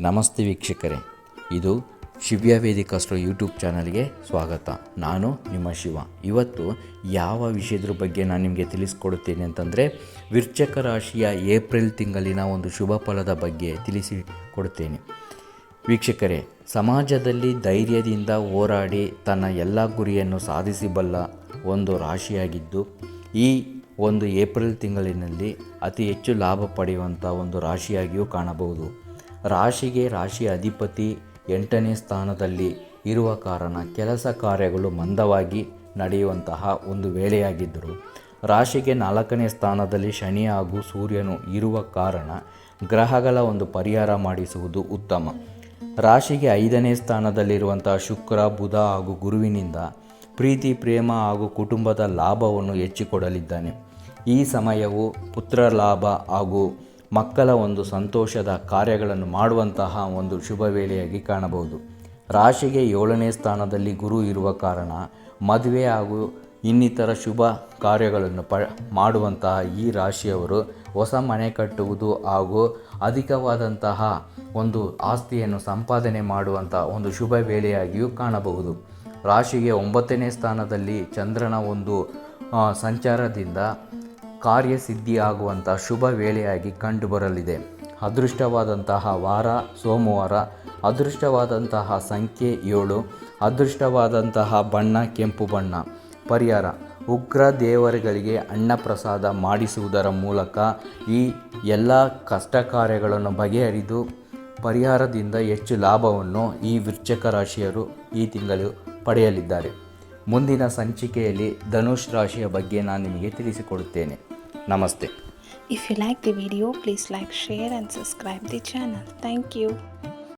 ನಮಸ್ತೆ ವೀಕ್ಷಕರೇ. ಇದು ಶಿವ್ಯ ವೇದಿಕಾಸ್ಟ್ರೋ ಯೂಟ್ಯೂಬ್ ಚಾನಲ್ಗೆ ಸ್ವಾಗತ. ನಾನು ನಿಮ್ಮ ಶಿವ. ಇವತ್ತು ಯಾವ ವಿಷಯದ್ರ ಬಗ್ಗೆ ನಾನು ನಿಮಗೆ ತಿಳಿಸ್ಕೊಡುತ್ತೇನೆ ಅಂತಂದರೆ, ವಿರ್ಚಕ ರಾಶಿಯ ಏಪ್ರಿಲ್ ತಿಂಗಳಿನ ಒಂದು ಶುಭ ಫಲದ ಬಗ್ಗೆ ತಿಳಿಸಿ ಕೊಡುತ್ತೇನೆ ವೀಕ್ಷಕರೇ, ಸಮಾಜದಲ್ಲಿ ಧೈರ್ಯದಿಂದ ಹೋರಾಡಿ ತನ್ನ ಎಲ್ಲ ಗುರಿಯನ್ನು ಸಾಧಿಸಿಬಲ್ಲ ಒಂದು ರಾಶಿಯಾಗಿದ್ದು, ಈ ಒಂದು ಏಪ್ರಿಲ್ ತಿಂಗಳಿನಲ್ಲಿ ಅತಿ ಹೆಚ್ಚು ಲಾಭ ಪಡೆಯುವಂಥ ಒಂದು ರಾಶಿಯಾಗಿಯೂ ಕಾಣಬಹುದು. ರಾಶಿಗೆ ರಾಶಿ ಅಧಿಪತಿ ಎಂಟನೇ ಸ್ಥಾನದಲ್ಲಿ ಇರುವ ಕಾರಣ ಕೆಲಸ ಕಾರ್ಯಗಳು ಮಂದವಾಗಿ ನಡೆಯುವಂತಹ ಒಂದು ವೇಳೆಯಾಗಿದ್ದರು. ರಾಶಿಗೆ ನಾಲ್ಕನೇ ಸ್ಥಾನದಲ್ಲಿ ಶನಿ ಹಾಗೂ ಸೂರ್ಯನು ಇರುವ ಕಾರಣ ಗ್ರಹಗಳ ಒಂದು ಪರಿಹಾರ ಮಾಡಿಸುವುದು ಉತ್ತಮ. ರಾಶಿಗೆ ಐದನೇ ಸ್ಥಾನದಲ್ಲಿರುವಂತಹ ಶುಕ್ರ, ಬುಧ ಹಾಗೂ ಗುರುವಿನಿಂದ ಪ್ರೀತಿ, ಪ್ರೇಮ ಹಾಗೂ ಕುಟುಂಬದ ಲಾಭವನ್ನು ಹೆಚ್ಚಿಕೊಡಲಿದ್ದಾನೆ. ಈ ಸಮಯವು ಪುತ್ರ ಲಾಭ ಹಾಗೂ ಮಕ್ಕಳ ಒಂದು ಸಂತೋಷದ ಕಾರ್ಯಗಳನ್ನು ಮಾಡುವಂತಹ ಒಂದು ಶುಭ ವೇಳೆಯಾಗಿ ಕಾಣಬಹುದು. ರಾಶಿಗೆ ಏಳನೇ ಸ್ಥಾನದಲ್ಲಿ ಗುರು ಇರುವ ಕಾರಣ ಮದುವೆ ಹಾಗೂ ಇನ್ನಿತರ ಶುಭ ಕಾರ್ಯಗಳನ್ನು ಪ, ಮಾಡುವಂತಹ ಈ ರಾಶಿಯವರು ಹೊಸ ಮನೆ ಕಟ್ಟುವುದು ಹಾಗೂ ಅಧಿಕವಾದಂತಹ ಒಂದು ಆಸ್ತಿಯನ್ನು ಸಂಪಾದನೆ ಮಾಡುವಂತಹ ಒಂದು ಶುಭ ವೇಳೆಯಾಗಿಯೂ ಕಾಣಬಹುದು. ರಾಶಿಗೆ ಒಂಬತ್ತನೇ ಸ್ಥಾನದಲ್ಲಿ ಚಂದ್ರನ ಒಂದು ಸಂಚಾರದಿಂದ ಕಾರ್ಯಸಿದ್ಧಿಯಾಗುವಂಥ ಶುಭ ವೇಳೆಯಾಗಿ ಕಂಡುಬರಲಿದೆ. ಅದೃಷ್ಟವಾದಂತಹ ವಾರ, ಸೋಮವಾರ, ಅದೃಷ್ಟವಾದಂತಹ ಸಂಖ್ಯೆ ಏಳು, ಅದೃಷ್ಟವಾದಂತಹ ಬಣ್ಣ, ಕೆಂಪು ಬಣ್ಣ. ಪರಿಹಾರ, ಉಗ್ರ ದೇವರುಗಳಿಗೆ ಅನ್ನಪ್ರಸಾದ ಮಾಡಿಸುವುದರ ಮೂಲಕ ಈ ಎಲ್ಲ ಕಷ್ಟ ಕಾರ್ಯಗಳನ್ನು ಬಗೆಹರಿದು ಪರಿಹಾರದಿಂದ ಹೆಚ್ಚು ಲಾಭವನ್ನು ಈ ವೃಶ್ಚಿಕ ರಾಶಿಯರು ಈ ತಿಂಗಳು ಪಡೆಯಲಿದ್ದಾರೆ. ಮುಂದಿನ ಸಂಚಿಕೆಯಲ್ಲಿ ಧನುಷ್ ರಾಶಿಯ ಬಗ್ಗೆ ನಾನು ನಿಮಗೆ ತಿಳಿಸಿಕೊಡುತ್ತೇನೆ ನಮಸ್ತೆ if you like the video please like, share and subscribe the channel. Thank you.